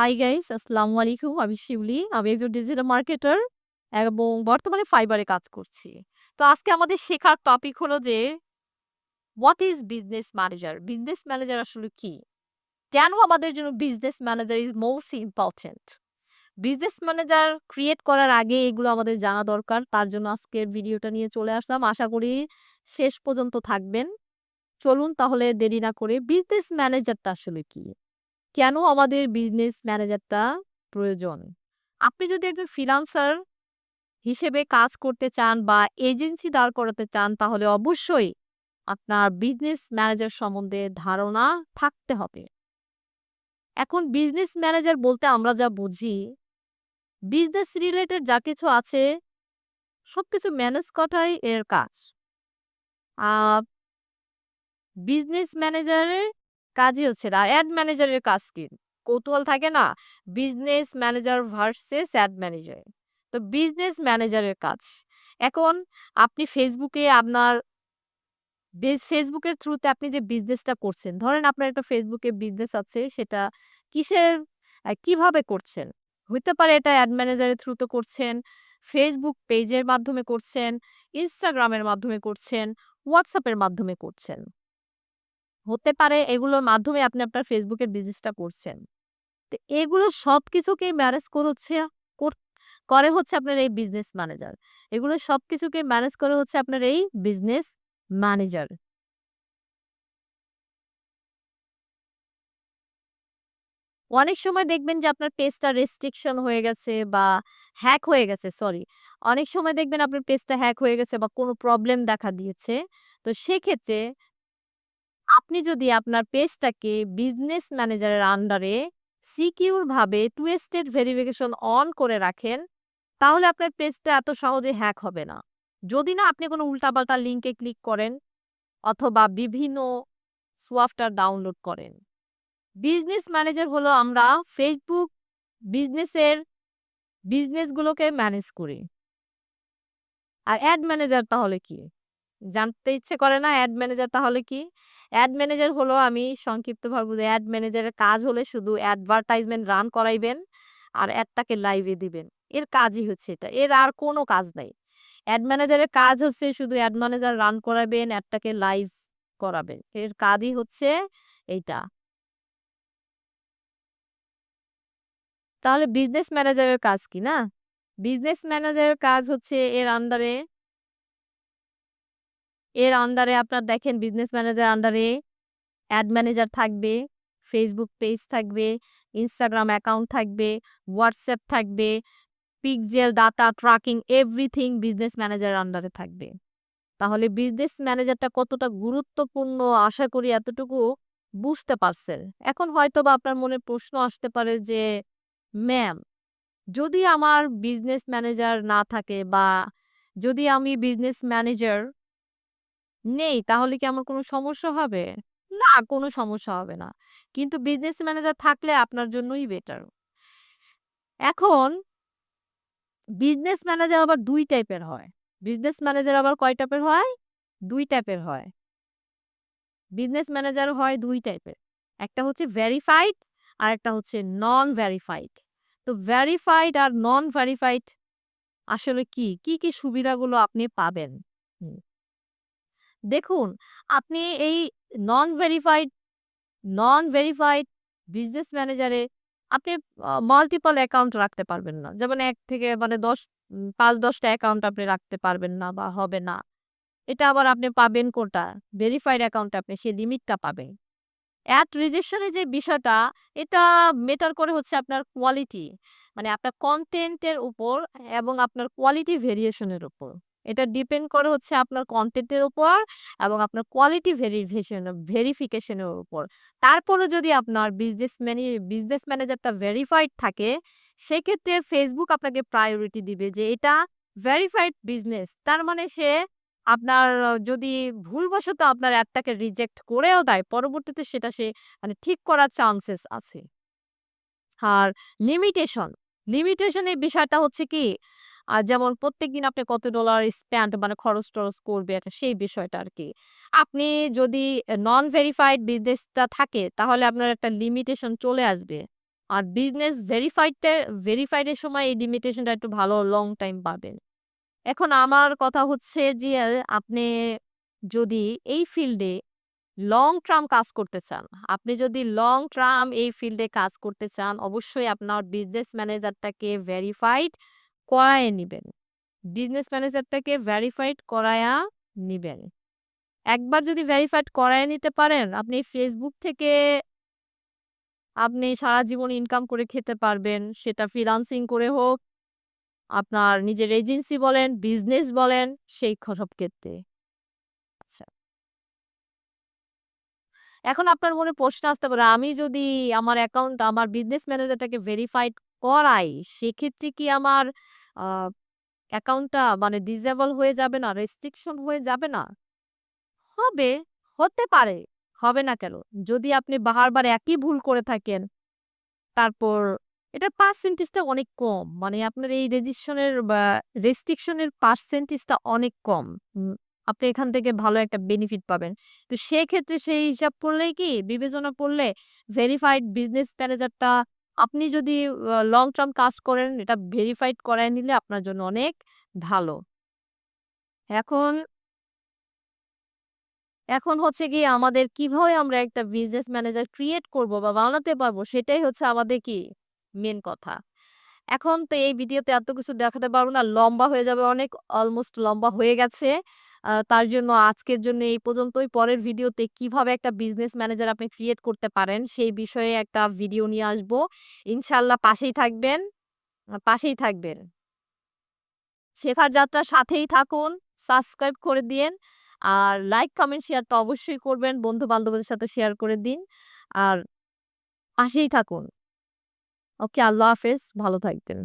Hi guys, আসসালামু আলাইকুম। আমি শিউলি। আমি একজন ডিজিটাল মার্কেটার এবং বর্তমানে ফাইবারে কাজ করছি। তো আজকে আমাদের শেখার টপিক হলো যে what is business manager? Business manager আসলে কি? কেন আমাদের জন্য business manager is most important business manager create করার আগে এগুলো আমাদের জানা দরকার। তার জন্য আজকের ভিডিওটা নিয়ে চলে আসলাম। আশা করি শেষ পর্যন্ত থাকবেন। চলুন তাহলে দেরি না করে বিজনেস ম্যানেজারটা আসলে কি? কেন আমাদের বিজনেস ম্যানেজারটা প্রয়োজন? আপনি যদি একজন ফ্রিল্যান্সার হিসেবে কাজ করতে চান বা এজেন্সি দাঁড় করাতে চান তাহলে অবশ্যই আপনার বিজনেস ম্যানেজার সম্বন্ধে ধারণা থাকতে হবে। এখন বিজনেস ম্যানেজার বলতে আমরা যা বুঝি, বিজনেস রিলেটেড যা কিছু আছে সবকিছু ম্যানেজ করাটাই এর কাজ। বিজনেস ম্যানেজারের কাজই হচ্ছে না। অ্যাড ম্যানেজারের কাজ কি? কৌতূহল থাকে না? Business manager versus ad manager. তো বিজনেস ম্যানেজারের কাজ। এখন আপনি ফেসবুকে আপনার বেজ ফেসবুকের থ্রুতে আপনি যে বিজনেসটা করছেন, ধরেন আপনার একটা ফেসবুকে বিজনেস আছে সেটা কিসের কীভাবে করছেন? হইতে পারে এটা অ্যাড ম্যানেজারের থ্রুতে করছেন, ফেসবুক পেজের মাধ্যমে করছেন, ইনস্টাগ্রামের মাধ্যমে করছেন, হোয়াটসঅ্যাপের মাধ্যমে করছেন। হতে পারে, এগুলোর মাধ্যমে আপনি আপনার ফেসবুকের বিজনেসটা করছেন। তো এগুলো সবকিছুকেই ম্যানেজ করে হচ্ছে কোর হচ্ছে আপনার এই বিজনেস ম্যানেজার। এগুলো সবকিছুকে ম্যানেজ করে হচ্ছে আপনার এই বিজনেস ম্যানেজার। অনেক সময় দেখবেন যে আপনার পেজটা রেস্ট্রিকশন হয়ে গেছে বা হ্যাক হয়ে গেছে সরি। অনেক সময় দেখবেন আপনার পেজটা হ্যাক হয়ে গেছে বা কোনো প্রবলেম দেখা দিয়েছে। তো সেক্ষেত্রে আপনি যদি আপনার পেজটাকে বিজনেস ম্যানেজারের আন্ডারে সিকিউর ভাবে টু স্টেট ভেরিফিকেশন অন করে রাখেন, তাহলে আপনার পেজটা এত সহজে হ্যাক হবে না। যদি না আপনি কোনো উল্টাপাল্টা লিঙ্কে ক্লিক করেন অথবা বিভিন্ন সফটওয়্যার ডাউনলোড করেন। বিজনেস ম্যানেজার হলো আমরা ফেসবুক বিজনেসের বিজনেসগুলোকে ম্যানেজ করি। আর অ্যাড ম্যানেজার তাহলে কি? জানতে ইচ্ছে করে না অ্যাড ম্যানেজার তাহলে কি? অ্যাড ম্যানেজার হলো আমি সংক্ষিপ্তভাবে বলি অ্যাড ম্যানেজারের কাজ হলে শুধু অ্যাডভার্টাইজমেন্ট রান করাইবেন আর অ্যাডটাকে লাইভে দিবেন। এর কাজই হচ্ছে এটা। এর আর কোনো কাজ নাই। অ্যাড ম্যানেজারের কাজ হচ্ছে শুধু অ্যাড ম্যানেজার রান করাবেন, অ্যাডটাকে লাইভ করাবেন। এর কাজই হচ্ছে এইটা। তাহলে বিজনেস ম্যানেজারের কাজ কি না? বিজনেস ম্যানেজারের কাজ হচ্ছে এর আন্ডারে এর আন্ডারে আপনার দেখেন বিজনেস ম্যানেজার আন্ডারে অ্যাড ম্যানেজার থাকবে, ফেসবুক পেজ থাকবে, ইনস্টাগ্রাম অ্যাকাউন্ট থাকবে, হোয়াটসঅ্যাপ থাকবে, pixel data, tracking everything business ম্যানেজারের আন্ডারে থাকবে। তাহলে বিজনেস ম্যানেজারটা কতটা গুরুত্বপূর্ণ আশা করি এতটুকু বুঝতে পারছেন। এখন হয়তো বা আপনার মনে প্রশ্ন আসতে পারে যে, "ম্যাম, যদি আমার বিজনেস ম্যানেজার না থাকে বা যদি আমি বিজনেস ম্যানেজার নেই তাহলে কি আমার কোনো সমস্যা হবে?" না, কোনো সমস্যা হবে না। কিন্তু বিজনেস ম্যানেজার থাকলে আপনার জন্যই বেটার। এখন বিজনেস ম্যানেজার আবার ২ টাইপের হয়। বিজনেস ম্যানেজার আবার কয় টাইপের হয়? ২ টাইপের হয়। বিজনেস ম্যানেজার হয় ২ টাইপের। একটা হচ্ছে ভেরিফাইড আরেকটা হচ্ছে নন ভেরিফাইড। তো ভেরিফাইড আর নন ভেরিফাইড আসলে? কি, কি সুবিধাগুলো আপনি পাবেন? দেখুন, আপনি এই non verified non verified business ম্যানেজারে আপনি মাল্টিপল অ্যাকাউন্ট রাখতে পারবেন না। যেমন এক থেকে মানে ১০ উম ৫-১০ অ্যাকাউন্ট আপনি রাখতে পারবেন না বা হবে না। এটা আবার আপনি পাবেন কোটা ভেরিফাইড অ্যাকাউন্টে আপনি সেই লিমিটটা পাবেন। অ্যাড রিজেকশন এর যে বিষয়টা এটা মেটার করে হচ্ছে আপনার কোয়ালিটি। মানে আপনার কনটেন্টের উপর এবং আপনার কোয়ালিটি ভেরিয়েশনের উপর। এটা ডিপেন্ড করে হচ্ছে আপনার কনটেন্টের উপর এবং আপনার কোয়ালিটি ভেরিফিকেশন ভেরিফিকেশন এর উপর। তারপরে যদি আপনার বিজনেস ম্যানি বিজনেস ম্যানেজারটা ভেরিফাইড থাকে, সেক্ষেত্রে ফেসবুক আপনাকে প্রায়োরিটি দিবে যে এটা ভেরিফাইড বিজনেস। তার মানে সে আপনার যদি ভুলবশত আপনার অ্যাপটাকে রিজেক্ট করেও দেয়, পরবর্তীতে সেটা সে মানে ঠিক করার চান্সেস আছে। আর লিমিটেশন, লিমিটেশন এর বিষয়টা হচ্ছে কি? আ যেমন প্রত্যেকদিন আপনি কত ডলার স্পেন্ড মানে খরচ-টরচ করবেন সেই বিষয়টা আরকি। আপনি যদি নন ভেরিফাইড বিজনেসটা থাকে তাহলে আপনার একটা লিমিটেশন চলে আসবে। আর বিজনেস ভেরিফাইডটা ভেরিফাইড এর সময় এই লিমিটেশনটা একটু ভালো লং টাইম পাবেন। এখন আমার কথা হচ্ছে যে আপনি যদি এই ফিল্ডে লং টার্ম কাজ করতে চান, আপনি যদি লং টার্ম এই ফিল্ডে কাজ করতে চান, অবশ্যই আপনার বিজনেস ম্যানেজারটাকে ভেরিফাইড করায়ে নিবেন। বিজনেস ম্যানেজারটাকে ভেরিফাইড করায়া নিবেন। একবার যদি ভেরিফাইড করায় নিতে পারেন, আপনি ফেসবুক থেকে আপনি সারা জীবন ইনকাম করে খেতে পারবেন। সেটা ফ্রিল্যান্সিং করে হোক, আপনার নিজের এজেন্সি বলেন, বিজনেস বলেন, সেই সব ক্ষেত্রে। আচ্ছা। এখন আপনার মনে প্রশ্ন আসতে পারে, আমি যদি আমার অ্যাকাউন্ট আমার বিজনেস ম্যানেজারটাকে ভেরিফাইড করাই, সেক্ষেত্রে কি আমার অ্যাকাউন্টটা মানে ডিসেবল হয়ে যাবে না? রেস্ট্রিকশন হয়ে যাবে না? হবে, হতে পারে। হবে না কেন? যদি আপনি বারবার একই ভুল করে থাকেন, তারপর এটার পার্সেন্টেজটা অনেক কম। মানে আপনার এই রেজিস্ট্রেশনের বা রেস্ট্রিকশনের পার্সেন্টেজটা অনেক কম। আপনি এখান থেকে ভালো একটা বেনিফিট পাবেন। তো সেক্ষেত্রে সেই হিসাব করলেই কি বিবেচনা করলে ভেরিফাইড বিজনেস ম্যানেজারটা আপনি যদি লং টার্ম কাজ করেন, এটা ভেরিফাইড করায় নিলে আপনার জন্য অনেক ভালো। এখন এখন হচ্ছে কি আমাদের কীভাবে আমরা একটা বিজনেস ম্যানেজার ক্রিয়েট করব বা বানাতে পারব, সেটাই হচ্ছে আমাদের কি মেন কথা। এখন তো এই ভিডিওতে এত কিছু দেখাতে পারব না। লম্বা হয়ে যাবে অনেক। অলমোস্ট লম্বা হয়ে গেছে। তার জন্য আজকের জন্য এই পর্যন্তই। পরের ভিডিওতে কীভাবে একটা বিজনেস ম্যানেজার আপনি ক্রিয়েট করতে পারেন, সেই বিষয়ে একটা ভিডিও নিয়ে আসব। ইনশাল্লাহ পাশেই থাকবেন পাশেই থাকবেন। শেখার যাত্রার সাথেই থাকুন। সাবস্ক্রাইব করে দিয়েন। আর লাইক, কমেন্ট, শেয়ার তো অবশ্যই করবেন। বন্ধু-বান্ধবদের সাথে শেয়ার করে দিন। আর পাশেই থাকুন। ওকে, আল্লাহ হাফেজ। ভালো থাকবেন।